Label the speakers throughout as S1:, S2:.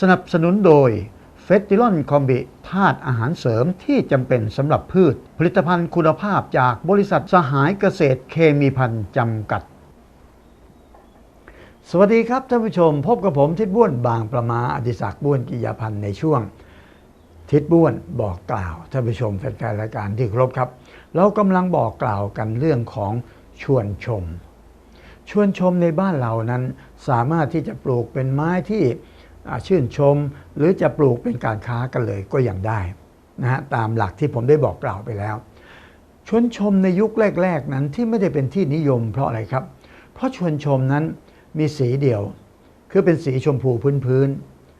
S1: สนับสนุนโดยเฟสติลอนคอมบิธาตุอาหารเสริมที่จำเป็นสำหรับพืช ผลิตภัณฑ์คุณภาพจากบริษัทสหายเกษตรเคมีพันธ์จำกัด สวัสดีครับท่านผู้ชม พบกับผมทิดบ้วนบางประมาอดิศักดิ์บ้วนกิยาพันธ์ในช่วง ทิดบ้วนบอกกล่าวท่านผู้ชมแฟนๆรายการที่ครพครับ เรากำลังบอกกล่าวกันเรื่องของชวนชม ชวนชมในบ้านเรานั้นสามารถที่จะปลูกเป็นไม้ที่ ชื่นชม หรือจะปลูกเป็นการค้ากันเลยก็ยังได้นะฮะตามหลักที่ผมได้บอกกล่าวไปแล้ว ชวนชมในยุคแรก ๆ นั้นที่ไม่ได้เป็นที่นิยมเพราะอะไรครับ เพราะชวนชมนั้นมีสีเดียว คือเป็นสีชมพูพื้น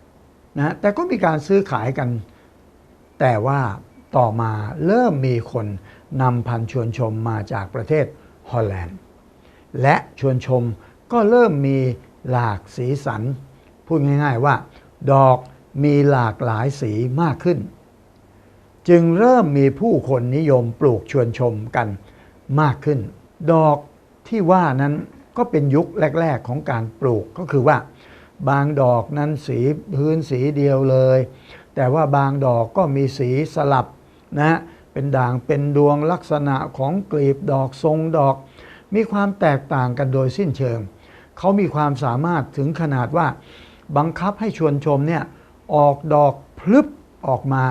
S1: ๆนะแต่ก็มีการซื้อขายกัน แต่ว่าต่อมาเริ่มมีคนนำพันชวนชมมาจากประเทศฮอลแลนด์ และชวนชมก็เริ่มมีหลากสีสัน พูดง่ายๆว่า ดอกมีหลากหลายสีมากขึ้น จึงเริ่มมีผู้คนนิยมปลูกชวนชมกันมากขึ้น ดอกที่ว่านั้นก็เป็นยุคแรก ๆของการปลูกก็คือว่า บางดอกนั้นสีพื้นสีเดียวเลย แต่ว่าบางดอกก็มีสีสลับนะเป็นด่างเป็นดวงลักษณะของกลีบดอกทรงดอก มีความแตกต่างกันโดยสิ้นเชิง เขามีความสามารถถึงขนาดว่า บังคับให้ชวนชมเนี่ยออกดอกพลึบออกมา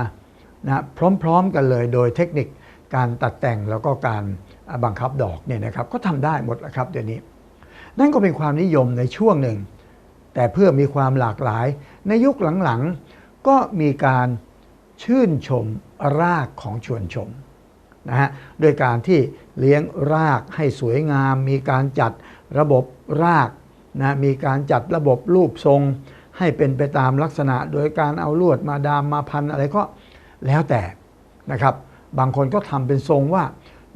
S1: นะพร้อมๆกันเลยโดยเทคนิคการตัดแต่งแล้วก็การบังคับดอกเนี่ยนะครับก็ทำได้หมดแล้วครับเดี๋ยวนี้ นั่นก็เป็นความนิยมในช่วงหนึ่ง แต่เพื่อมีความหลากหลายในยุคหลังๆ ก็มีการชื่นชมรากของชวนชมนะฮะโดยการที่เลี้ยงรากให้สวยงาม มีการจัดระบบราก นะมีการจัดระบบรูปทรงให้เป็นไปตามลักษณะ โดยการเอาลวดมาดามมาพันอะไรก็แล้วแต่นะครับ บางคนก็ทำเป็นทรงว่า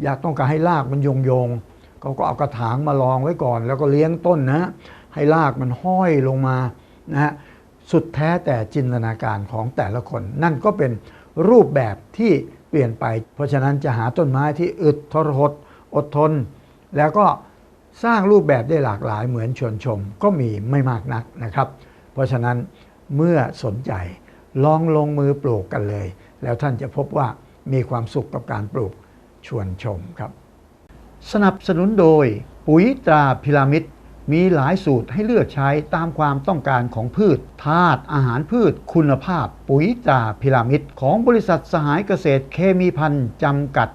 S1: อยากต้องการให้รากมันโยงโยงเขาก็เอากระถางมารองไว้ก่อน แล้วก็เลี้ยงต้นนะให้รากมันห้อยลงมานะฮะสุดแท้แต่จินตนาการของแต่ละคน นั่นก็เป็นรูปแบบที่เปลี่ยนไป เพราะฉะนั้นจะหาต้นไม้ที่อึดทรหดอดทน แล้วก็ สร้างรูปแบบได้หลากหลายเหมือนชวนชมก็มีไม่มากนักนะครับ เพราะฉะนั้นเมื่อสนใจลองลงมือปลูกกันเลย แล้วท่านจะพบว่ามีความสุขกับการปลูกชวนชมครับ สนับสนุนโดย ปุ๋ยตราพิรามิดมีหลายสูตรให้เลือกใช้ตามความต้องการของพืชธาตุอาหารพืชคุณภาพ ปุ๋ยตราพิรามิดของบริษัทสหายเกษตรเคมีพันธ์จำกัด